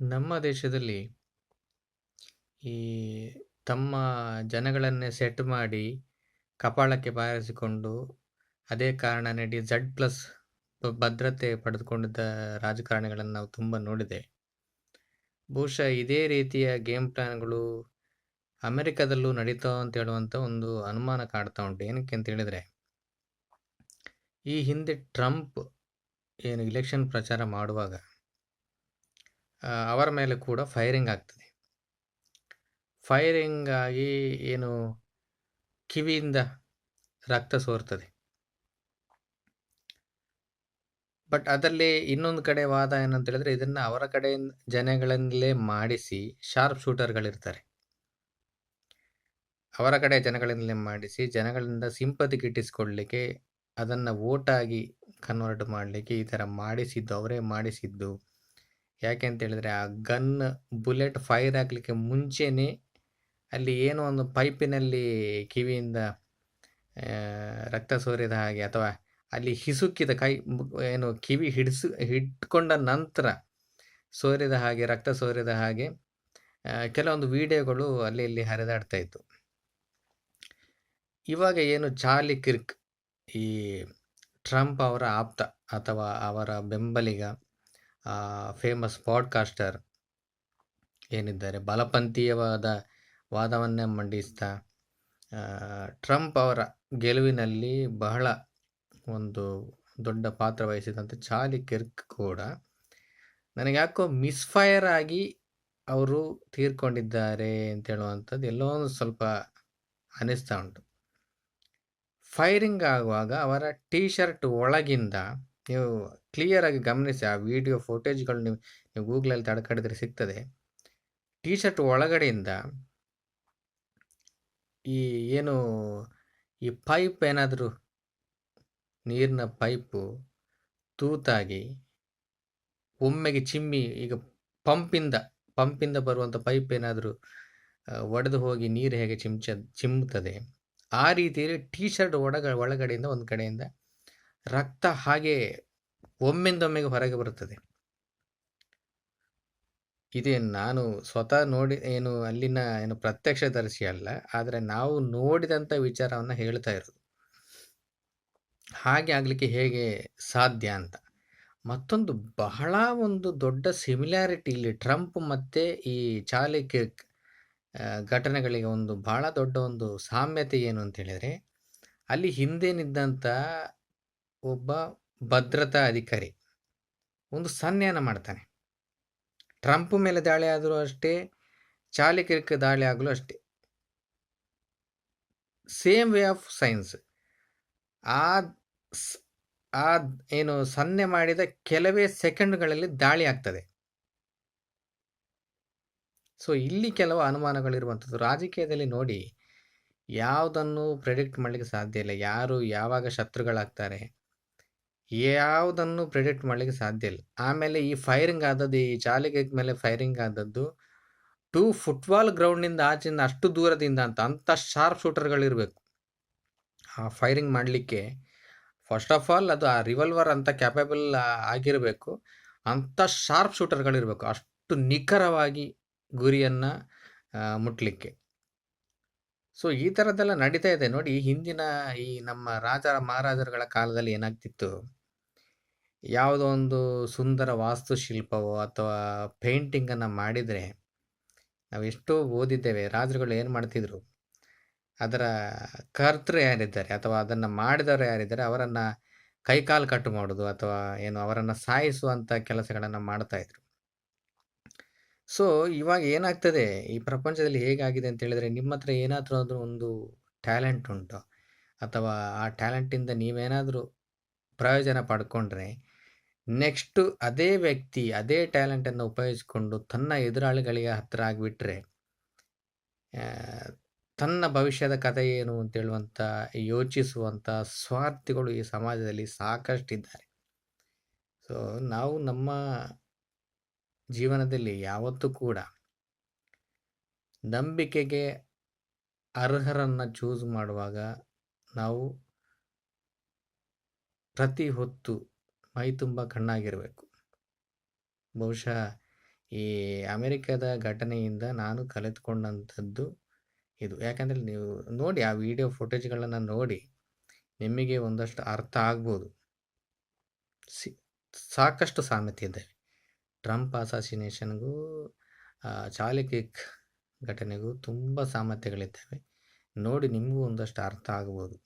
ನಮ್ಮ ದೇಶದಲ್ಲಿ ಈ ತಮ್ಮ ಜನಗಳನ್ನೇ ಸೆಟ್ ಮಾಡಿ ಕಪಾಳಕ್ಕೆ ಬಾರಿಸಿಕೊಂಡು ಅದೇ ಕಾರಣ ನೀಡಿ ಝಡ್ ಪ್ಲಸ್ ಭದ್ರತೆ ಪಡೆದುಕೊಂಡಿದ್ದ ರಾಜಕಾರಣಿಗಳನ್ನು ನಾವು ತುಂಬ ನೋಡಿದೆ. ಬಹುಶಃ ಇದೇ ರೀತಿಯ ಗೇಮ್ ಪ್ಲಾನ್ಗಳು ಅಮೆರಿಕದಲ್ಲೂ ನಡೀತಾವ ಅಂತ ಹೇಳುವಂಥ ಒಂದು ಅನುಮಾನ ಕಾಡ್ತಾ ಉಂಟು. ಏನಕ್ಕೆ ಅಂತ ಹೇಳಿದರೆ, ಈ ಹಿಂದೆ ಟ್ರಂಪ್ ಏನು ಇಲೆಕ್ಷನ್ ಪ್ರಚಾರ ಮಾಡುವಾಗ ಅವರ ಮೇಲೆ ಕೂಡ ಫೈರಿಂಗ್ ಆಗ್ತದೆ. ಫೈರಿಂಗ್ ಆಗಿ ಏನು ಕಿವಿಯಿಂದ ರಕ್ತ ಸೋರ್ತದೆ. ಬಟ್ ಅದರಲ್ಲಿ ಇನ್ನೊಂದು ಕಡೆ ವಾದ ಏನಂತ ಹೇಳಿದ್ರೆ ಇದನ್ನ ಅವರ ಕಡೆಯಿಂದ ಜನಗಳಲ್ಲೇ ಮಾಡಿಸಿ ಶಾರ್ಪ್ ಶೂಟರ್ಗಳಿರ್ತಾರೆ ಅವರ ಕಡೆ ಜನಗಳಿಂದಲೇ ಮಾಡಿಸಿ ಜನಗಳಿಂದ ಸಿಂಪತಿ ಗಿಟ್ಟಿಸ್ಕೊಳ್ಲಿಕ್ಕೆ ಅದನ್ನು ಓಟಾಗಿ ಕನ್ವರ್ಟ್ ಮಾಡಲಿಕ್ಕೆ ಈ ಥರ ಮಾಡಿಸಿದ್ದು, ಅವರೇ ಮಾಡಿಸಿದ್ದು. ಯಾಕೆ ಅಂತ ಹೇಳಿದ್ರೆ ಆ ಗನ್ ಬುಲೆಟ್ ಫೈರ್ ಆಗಲಿಕ್ಕೆ ಮುಂಚೆನೇ ಅಲ್ಲಿ ಏನೋ ಒಂದು ಪೈಪಿನಲ್ಲಿ ಕಿವಿಯಿಂದ ರಕ್ತ ಸೋರಿದ ಹಾಗೆ ಅಥವಾ ಅಲ್ಲಿ ಹಿಸುಕಿದ ಕೈ, ಏನು ಕಿವಿ ಹಿಡಿಸು, ಹಿಡ್ಕೊಂಡ ನಂತರ ಸೋರಿದ ಹಾಗೆ, ರಕ್ತ ಸೋರಿದ ಹಾಗೆ ಕೆಲವೊಂದು ವಿಡಿಯೋಗಳು ಅಲ್ಲಿ ಇಲ್ಲಿ ಹರಿದಾಡ್ತಾ ಇತ್ತು. ಇವಾಗ ಏನು ಚಾರ್ಲಿ ಕಿರ್ಕ್ ಈ ಟ್ರಂಪ್ ಅವರ ಆಪ್ತ ಅಥವಾ ಅವರ ಬೆಂಬಲಿಗ ಫೇಮಸ್ ಪಾಡ್ಕಾಸ್ಟರ್ ಏನಿದ್ದಾರೆ? ಬಲಪಂಥೀಯವಾದ ವಾದವನ್ನೇ ಮಂಡಿಸ್ತಾ ಟ್ರಂಪ್ ಅವರ ಗೆಲುವಿನಲ್ಲಿ ಬಹಳ ಒಂದು ದೊಡ್ಡ ಪಾತ್ರ ವಹಿಸಿದಂಥ ಚಾಲಿ ಕಿರ್ಕ್ ಕೂಡ ನನಗೆ ಯಾಕೋ ಮಿಸ್ಫೈರ್ ಆಗಿ ಅವರು ತೀರ್ಕೊಂಡಿದ್ದಾರೆ ಅಂತ ಹೇಳುವಂಥದ್ದು ಎಲ್ಲೋ ಒಂದು ಸ್ವಲ್ಪ ಅನಿಸ್ತಾ ಉಂಟು. ಫೈರಿಂಗ್ ಆಗುವಾಗ ಅವರ ಟೀ ಶರ್ಟ್ ಒಳಗಿಂದ ನೀವು ಕ್ಲಿಯರ್ ಆಗಿ ಗಮನಿಸಿ, ಆ ವಿಡಿಯೋ ಫೋಟೇಜ್ಗಳು ನೀವು ನೀವು ಗೂಗ್ಲಲ್ಲಿ ತಡ್ಕಡಿದ್ರೆ ಸಿಗ್ತದೆ. ಟೀ ಶರ್ಟ್ ಒಳಗಡೆಯಿಂದ ಈ ಏನು, ಈ ಪೈಪ್ ಏನಾದರೂ, ನೀರಿನ ಪೈಪು ತೂತಾಗಿ ಒಮ್ಮೆಗೆ ಚಿಮ್ಮಿ, ಈಗ ಪಂಪಿಂದ ಪಂಪಿಂದ ಬರುವಂಥ ಪೈಪ್ ಏನಾದರೂ ಒಡೆದು ಹೋಗಿ ನೀರು ಹೇಗೆ ಚಿಮ್ಚ, ಚಿಮ್ಮುತ್ತದೆ, ಆ ರೀತಿಯಲ್ಲಿ ಟೀ ಶರ್ಟ್ ಒಳಗ ಒಳಗಡೆಯಿಂದ ಒಂದು ಕಡೆಯಿಂದ ರಕ್ತ ಹಾಗೆ ಒಮ್ಮೆಂದೊಮ್ಮೆಗೆ ಹೊರಗೆ ಬರುತ್ತದೆ. ಇದೇ ನಾನು ಸ್ವತಃ ನೋಡಿ, ಏನು ಅಲ್ಲಿನ ಏನು ಪ್ರತ್ಯಕ್ಷದರ್ಶಿ ಅಲ್ಲ, ಆದರೆ ನಾವು ನೋಡಿದಂಥ ವಿಚಾರವನ್ನು ಹೇಳ್ತಾ ಇರೋದು. ಹಾಗೆ ಆಗಲಿಕ್ಕೆ ಹೇಗೆ ಸಾಧ್ಯ ಅಂತ. ಮತ್ತೊಂದು ಬಹಳ ಒಂದು ದೊಡ್ಡ ಸಿಮಿಲ್ಯಾರಿಟಿ ಇಲ್ಲಿ ಟ್ರಂಪ್ ಮತ್ತು ಈ ಚಾಲಿ ಕಿರ್ಕ್ ಘಟನೆಗಳಿಗೆ ಒಂದು ಬಹಳ ದೊಡ್ಡ ಒಂದು ಸಾಮ್ಯತೆ ಏನು ಅಂತ ಹೇಳಿದರೆ, ಅಲ್ಲಿ ಹಿಂದೇನಿದ್ದಂಥ ಒಬ್ಬ ಭದ್ರತಾ ಅಧಿಕಾರಿ. ಒಂದು ಸನ್ನೆಯನ್ನು ಮಾಡ್ತಾನೆ. ಟ್ರಂಪ್ ಮೇಲೆ ದಾಳಿ ಆದರೂ ಅಷ್ಟೇ, ಚಾಲಕರಿಗೆ ದಾಳಿ ಆಗಲೂ ಅಷ್ಟೇ. Same way of science. ಆ ಆ ಏನು ಸನ್ನೆ ಮಾಡಿದ ಕೆಲವೇ ಸೆಕೆಂಡ್ಗಳಲ್ಲಿ ದಾಳಿ ಆಗ್ತದೆ. ಸೊ, ಇಲ್ಲಿ ಕೆಲವು ಅನುಮಾನಗಳಿರುವಂಥದ್ದು. ರಾಜಕೀಯದಲ್ಲಿ ನೋಡಿ, ಯಾವುದನ್ನು ಪ್ರೆಡಿಕ್ಟ್ ಮಾಡಲಿಕ್ಕೆ ಸಾಧ್ಯ ಇಲ್ಲ. ಯಾರು ಯಾವಾಗ ಶತ್ರುಗಳಾಗ್ತಾರೆ. ಯಾವುದನ್ನು ಪ್ರಿಡಿಕ್ಟ್ ಮಾಡಲಿಕ್ಕೆ ಸಾಧ್ಯ ಇಲ್ಲ. ಆಮೇಲೆ ಈ ಫೈರಿಂಗ್ ಆದದ್ದು, ಈ ಚಾಲಿಗೆ ಮೇಲೆ ಫೈರಿಂಗ್ ಆದದ್ದು ಟೂ ಫುಟ್ಬಾಲ್ ಗ್ರೌಂಡಿಂದ ಆಚೆಯಿಂದ ಅಷ್ಟು ದೂರದಿಂದ ಅಂತ ಅಂಥ ಶಾರ್ಪ್ ಶೂಟರ್ಗಳಿರಬೇಕು ಆ ಫೈರಿಂಗ್ ಮಾಡಲಿಕ್ಕೆ ಫಸ್ಟ್ ಆಫ್ ಆಲ್ ಅದು ಆ ರಿವಲ್ವರ್ ಅಂತ ಕ್ಯಾಪಬಲ್ ಆಗಿರಬೇಕು. ಅಂಥ ಶಾರ್ಪ್ ಶೂಟರ್ಗಳಿರಬೇಕು ಅಷ್ಟು ನಿಖರವಾಗಿ ಗುರಿಯನ್ನು ಮುಟ್ಲಿಕ್ಕೆ. ಸೊ, ಈ ಥರದ್ದೆಲ್ಲ ನಡೀತಾ ಇದೆ. ನೋಡಿ, ಹಿಂದಿನ ಈ ನಮ್ಮ ರಾಜ ಮಹಾರಾಜರುಗಳ ಕಾಲದಲ್ಲಿ ಏನಾಗ್ತಿತ್ತು? ಯಾವುದೋ ಒಂದು ಸುಂದರ ವಾಸ್ತುಶಿಲ್ಪವೋ ಅಥವಾ ಪೇಂಟಿಂಗನ್ನು ಮಾಡಿದರೆ ನಾವು ಎಷ್ಟೋ ಓದಿದ್ದೇವೆ. ರಾಜರುಗಳು ಏನು ಮಾಡ್ತಿದ್ರು? ಅದರ ಕರ್ತೃ ಯಾರಿದ್ದಾರೆ? ಅಥವಾ ಅದನ್ನು ಮಾಡಿದವರು ಯಾರಿದ್ದಾರೆ? ಅವರನ್ನು ಕೈಕಾಲು ಕಟ್ಟು ಮಾಡೋದು ಅಥವಾ ಏನು ಅವರನ್ನು ಸಾಯಿಸುವಂಥ ಕೆಲಸಗಳನ್ನು ಮಾಡ್ತಾ ಇದ್ರು. ಸೊ, ಇವಾಗ ಏನಾಗ್ತದೆ? ಈ ಪ್ರಪಂಚದಲ್ಲಿ ಹೇಗಾಗಿದೆ ಅಂತ ಹೇಳಿದ್ರೆ, ನಿಮ್ಮ ಹತ್ರ ಏನಾದರೂ ಒಂದು ಟ್ಯಾಲೆಂಟ್ ಉಂಟು. ಅಥವಾ ಆ ಟ್ಯಾಲೆಂಟಿಂದ ನೀವೇನಾದರೂ ಪ್ರಯೋಜನ ಪಡ್ಕೊಂಡ್ರೆ, ನೆಕ್ಸ್ಟು ಅದೇ ವ್ಯಕ್ತಿ, ಅದೇ ಟ್ಯಾಲೆಂಟನ್ನು ಉಪಯೋಗಿಸಿಕೊಂಡು ತನ್ನ ಎದುರಾಳಿಗಳಿಗೆ ಹತ್ತಿರ ಆಗಿಬಿಟ್ರೆ ತನ್ನ ಭವಿಷ್ಯದ ಕಥೆ ಏನು ಅಂತ ಹೇಳುವಂಥ, ಯೋಚಿಸುವಂಥ ಸ್ವಾರ್ಥಿಗಳು ಈ ಸಮಾಜದಲ್ಲಿ ಸಾಕಷ್ಟಿದ್ದಾರೆ. ಸೊ, ನಾವು ನಮ್ಮ ಜೀವನದಲ್ಲಿ ಯಾವತ್ತೂ ಕೂಡ ನಂಬಿಕೆಗೆ ಅರ್ಹರನ್ನು ಚೂಸ್ ಮಾಡುವಾಗ ನಾವು ಪ್ರತಿ ಹೊತ್ತು ಮೈ ತುಂಬ ಕಣ್ಣಾಗಿರಬೇಕು. ಬಹುಶಃ ಈ ಅಮೆರಿಕದ ಘಟನೆಯಿಂದ ನಾನು ಕಲಿತುಕೊಂಡಂಥದ್ದು ಇದು. ಯಾಕಂದರೆ ನೀವು ನೋಡಿ ಆ ವಿಡಿಯೋ ಫುಟೇಜ್ಗಳನ್ನು ನೋಡಿ ನಿಮಗೆ ಒಂದಷ್ಟು ಅರ್ಥ ಆಗ್ಬೋದು. ಸಿ, ಸಾಕಷ್ಟು ಸಾಮ್ಯತೆ ಇದ್ದಾವೆ ಟ್ರಂಪ್ ಅಸಾಸಿನೇಷನ್ಗೂ ಚಾರ್ಲಿ ಕಿಕ್ ಘಟನೆಗೂ ತುಂಬ ಸಾಮರ್ಥ್ಯಗಳಿದ್ದಾವೆ. ನೋಡಿ ನಿಮಗೂ ಒಂದಷ್ಟು ಅರ್ಥ ಆಗ್ಬೋದು.